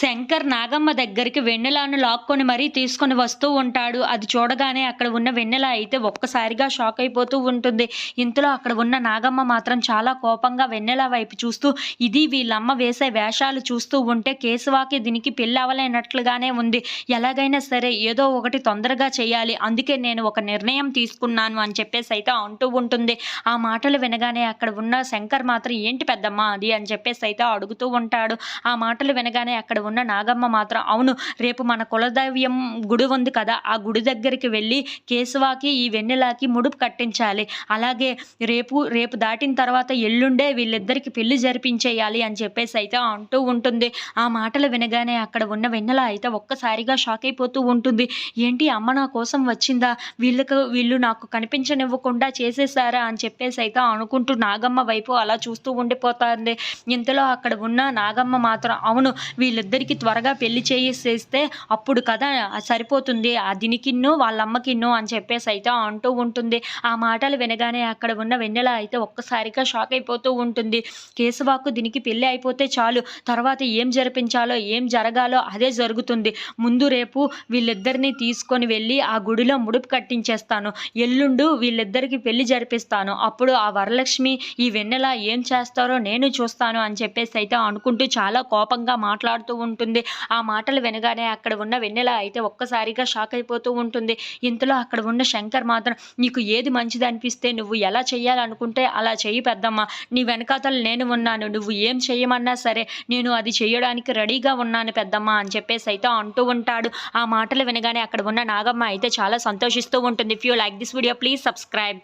శంకర్ నాగమ్మ దగ్గరికి వెన్నెలను లాక్కొని మరీ తీసుకొని వస్తూ ఉంటాడు. అది చూడగానే అక్కడ ఉన్న వెన్నెల అయితే ఒక్కసారిగా షాక్ అయిపోతూ ఉంటుంది. ఇంతలో అక్కడ ఉన్న నాగమ్మ మాత్రం చాలా కోపంగా వెన్నెల వైపు చూస్తూ ఇది వీళ్ళమ్మ వేసే వేషాలు చూస్తూ ఉంటే కేశవాకి దీనికి పెళ్ళి అవ్వలేనట్లుగానే ఉంది. ఎలాగైనా సరే ఏదో ఒకటి తొందరగా చేయాలి. అందుకే నేను ఒక నిర్ణయం తీసుకున్నాను అని చెప్పేసి అయితే అంటూ ఉంటుంది. ఆ మాటలు వినగానే అక్కడ ఉన్న శంకర్ మాత్రం ఏంటి పెద్దమ్మ అది? అని చెప్పేసి అయితే అడుగుతూ ఉంటాడు. ఆ మాటలు వినగానే అక్కడ ఉన్న నాగమ్మ మాత్రం అవును రేపు మన కులదైవ్యం గుడి ఉంది కదా ఆ గుడి దగ్గరికి వెళ్ళి కేశవాకి ఈ వెన్నెలాకి ముడుపు కట్టించాలి. అలాగే రేపు రేపు దాటిన తర్వాత ఎల్లుండే వీళ్ళిద్దరికి పెళ్ళి జరిపించేయాలి అని చెప్పేసి అయితే అంటూ ఉంటుంది. ఆ మాటలు వినగానే అక్కడ ఉన్న వెన్నెల అయితే ఒక్కసారిగా షాక్ అయిపోతూ ఉంటుంది. ఏంటి అమ్మ నా కోసం వచ్చిందా? వీళ్ళకు వీళ్ళు నాకు కనిపించనివ్వకుండా చేసేసారా అని చెప్పేసి అయితే అనుకుంటూ నాగమ్మ వైపు అలా చూస్తూ ఉండిపోతుంది. ఇంతలో అక్కడ ఉన్న నాగమ్మ మాత్రం అవును ఇద్దరికి త్వరగా పెళ్ళి చేసేస్తే అప్పుడు కదా సరిపోతుంది. ఆ దీనికిన్నో వాళ్ళమ్మకిన్నో అని చెప్పేసి అయితే అంటూ ఉంటుంది. ఆ మాటలు వినగానే అక్కడ ఉన్న వెన్నెల అయితే ఒక్కసారిగా షాక్ అయిపోతూ ఉంటుంది. కేశవాకు దీనికి పెళ్ళి అయిపోతే చాలు. తర్వాత ఏం జరిపించాలో ఏం జరగాలో అదే జరుగుతుంది. ముందు రేపు వీళ్ళిద్దరిని తీసుకొని వెళ్ళి ఆ గుడిలో ముడుపు కట్టించేస్తాను. ఎల్లుండు వీళ్ళిద్దరికి పెళ్ళి జరిపిస్తాను. అప్పుడు ఆ వరలక్ష్మి ఈ వెన్నెల ఏం చేస్తారో నేను చూస్తాను అని చెప్పేసి అయితే అనుకుంటూ చాలా కోపంగా మాట్లాడుతూ ఉంటుంది. ఆ మాటలు వినగానే అక్కడ ఉన్న వెన్నెల అయితే ఒక్కసారిగా షాక్ అయిపోతూ ఉంటుంది. ఇంతలో అక్కడ ఉన్న శంకర్ మాత్రం నీకు ఏది మంచిది అనిపిస్తే నువ్వు ఎలా చేయాలనుకుంటే అలా చెయ్యి పెద్దమ్మ. నీ వెనకాతలు నేను ఉన్నాను. నువ్వు ఏం చేయమన్నా సరే నేను అది చేయడానికి రెడీగా ఉన్నాను పెద్దమ్మ అని చెప్పేసి అయితే అంటూ ఉంటాడు. ఆ మాటలు వినగానే అక్కడ ఉన్న నాగమ్మ అయితే చాలా సంతోషిస్తూ ఉంటుంది. If you like this video please subscribe